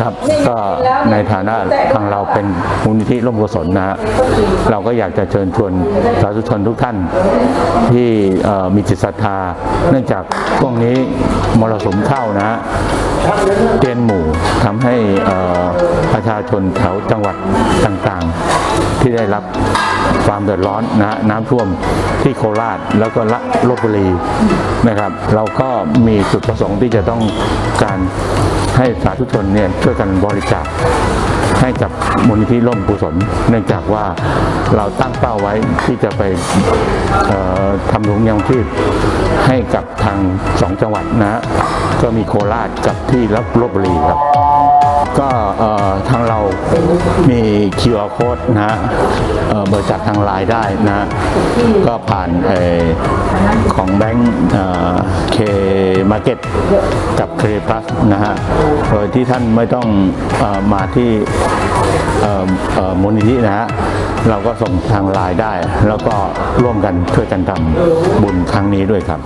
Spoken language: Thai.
ครับก็ในฐานะทางเราเป็นมูลนิธิร่วมกุศลนะฮะเราก็อยากจะเชิญชวนสาธุชนทุกท่านที่มีจิตศรัทธา เนื่องจากช่วงนี้มรสุมเข้านะฮะเตียนหมู่ทำให้อ่อประชาชนแถวจังหวัดต่างๆ ที่ได้รับความเดือดร้อนนะฮะน้ำท่วมที่โคราชแล้วก็ละลบบุรีนะครับ เราก็มีจุดประสงค์ที่จะต้องการ ให้สาธุชนเนี่ยช่วยกันบริจาคให้กับมูลนิธิร่มกุศลเนื่องจากว่าเราตั้งเป้าไว้ที่จะไปทำถุงยังชีพให้กับทางสองจังหวัดนะ ก็มีโคราชกับที่รับลบบุรีครับ ก็ทางเรามี QR code นะฮะเอ่อบริจาคทางไลน์ได้นะ ก็ผ่านอของแบงก์เค มาร์เก็ตกับเคพลัสนะฮะโดยที่ท่านไม่ต้องอมาที่มูลนิธินะฮะเราก็ส่งทางไลน์ได้ แล้วก็ร่วมกันช่วยกันทำบุญครั้งนี้ด้วยครับ